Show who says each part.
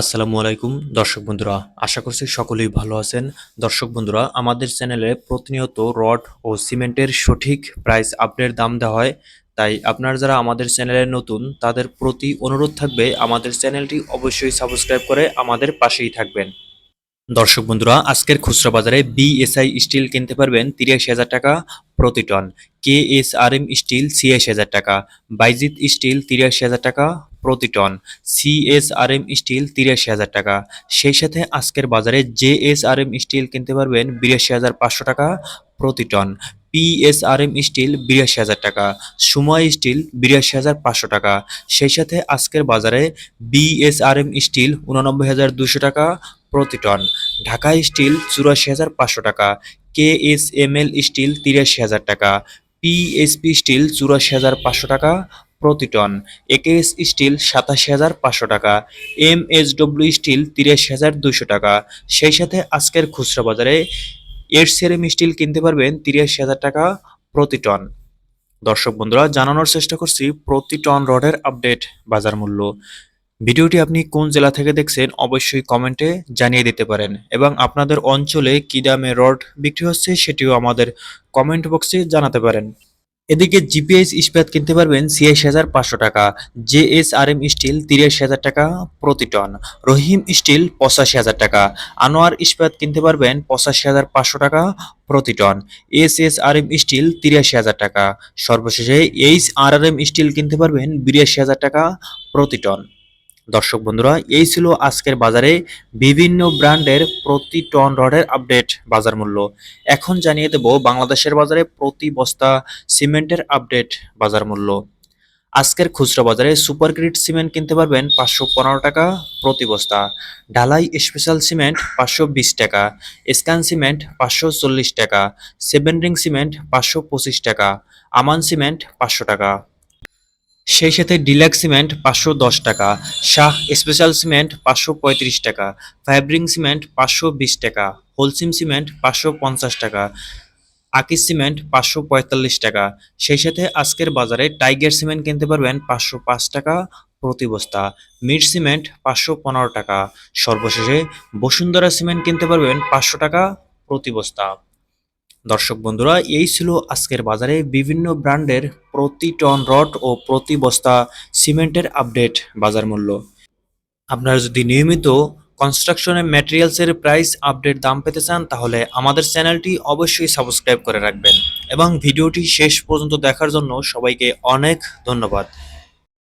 Speaker 1: আসসালামু আলাইকুম, দর্শক বন্ধুরা। আশা করছি সকলেই ভালো আছেন। দর্শক বন্ধুরা, আমাদের চ্যানেলে প্রতিনিয়ত রড ও সিমেন্টের সঠিক প্রাইস আপডেট দাম দেওয়া হয়। তাই আপনারা যারা আমাদের চ্যানেলে নতুন, তাদের প্রতি অনুরোধ থাকবে আমাদের চ্যানেলটি অবশ্যই সাবস্ক্রাইব করে আমাদের পাশেই থাকবেন। দর্শক বন্ধুরা, আজকের খুচরা বাজারে বিএসআই স্টিল কিনতে পারবেন তিরিশ হাজার টাকা প্রতি ton K S R M steel ছিয়াশি হাজার টাকা। বাইজিৎ স্টিল তিরাশি হাজার টাকা প্রতি টন সিএসআরএম স্টিল তিরাশি হাজার টাকা। সেই সাথে আজকের বাজারে জেএসআরএম স্টিল কিনতে পারবেন বিরাশি হাজার পাঁচশো টাকা প্রতি টন পিএসআরএম স্টিল বিরাশি হাজার টাকা। সুময় স্টিল বিরাশি হাজার পাঁচশো টাকা। সেই সাথে আজকের বাজারে বিএসআরএম স্টিল উননব্বই হাজার দুশো টাকা প্রতি টন ঢাকা স্টিল চুরাশি হাজার পাঁচশো টাকা। কেএসএমএল স্টিল তিরাশি হাজার টাকা পিএসপি স্টিল চুরাশি হাজার পাঁচশো টাকা প্রতি টন একেএস স্টিল সাতাশি হাজার পাঁচশো টাকা এম এস ডব্লিউ স্টিল তিরাশি হাজার দুশো টাকা। সেই সাথে আজকের খুচরা বাজারে এর সেরেম স্টিল কিনতে পারবেন তিরাশি হাজার টাকা প্রতি টন দর্শক বন্ধুরা, জানানোর চেষ্টা করছি প্রতি টন রডের আপডেট বাজার মূল্য। ভিডিওটি আপনি কোন জেলা থেকে দেখছেন অবশ্যই কমেন্টে জানিয়ে দিতে পারেন। এবং আপনাদের অঞ্চলে কী দামে রড বিক্রি হচ্ছে সেটিও আমাদের কমেন্ট বক্সে জানাতে পারেন। এদিকে জিপিএস ইস্পাত কিনতে পারবেন ছিয়াশি হাজার পাঁচশো টাকা, জেএসআরএম স্টিল তিরাশি হাজার টাকা প্রতি টন, রহিম স্টিল পঁচাশি হাজার টাকা, আনোয়ার ইস্পাত কিনতে পারবেন পঁচাশি হাজার পাঁচশো টাকা প্রতি ton S S R M steel তিরাশি হাজার টাকা, সর্বশেষে H R R M steel কিনতে পারবেন বিরাশি হাজার টাকা প্রতি টন। দর্শক বন্ধুরা, এই ছিল আজকের বাজারে বিভিন্ন ব্র্যান্ডের প্রতি টন রডের আপডেট বাজার মূল্য। এখন জানিয়ে দেব বাংলাদেশের বাজারে প্রতি বস্তা সিমেন্টের আপডেট বাজার মূল্য। আজকের খুচরা বাজারে সুপার গ্রিড সিমেন্ট কিনতে পারবেন পাঁচশো পনেরো টাকা প্রতি বস্তা। ঢালাই স্পেশাল সিমেন্ট পাঁচশো বিশ টাকা, স্ক্যান সিমেন্ট পাঁচশো চল্লিশ টাকা, সেভেন রিং সিমেন্ট পাঁচশো পঁচিশ টাকা, আমান সিমেন্ট পাঁচশো টাকা। সেই সাথে ডিলাক্স সিমেন্ট পাঁচশো দশ টাকা, শাহ স্পেশাল সিমেন্ট পাঁচশো পঁয়ত্রিশ টাকা ফাইব্রিং সিমেন্ট পাঁচশো বিশ টাকা হোলসিম সিমেন্ট পাঁচশো পঞ্চাশ টাকা, আকিস সিমেন্ট পাঁচশো পঁয়তাল্লিশ টাকা। সেই সাথে আজকের বাজারে টাইগার সিমেন্ট কিনতে পারবেন পাঁচশো পাঁচ টাকা প্রতি বস্তা মিট সিমেন্ট পাঁচশো পনেরো টাকা। সর্বশেষে বসুন্ধরা সিমেন্ট কিনতে পারবেন পাঁচশো টাকা প্রতি বস্তা। দর্শক বন্ধুরা, এই ছিল আজকের বাজারে বিভিন্ন ব্র্যান্ডের প্রতি টন রড ও প্রতি বস্তা সিমেন্টের আপডেট বাজার মূল্য। আপনারা যদি নিয়মিত কনস্ট্রাকশনের ম্যাটেরিয়ালসের প্রাইস আপডেট দাম পেতে চান, তাহলে আমাদের চ্যানেলটি অবশ্যই সাবস্ক্রাইব করে রাখবেন। এবং ভিডিওটি শেষ পর্যন্ত দেখার জন্য সবাইকে অনেক ধন্যবাদ।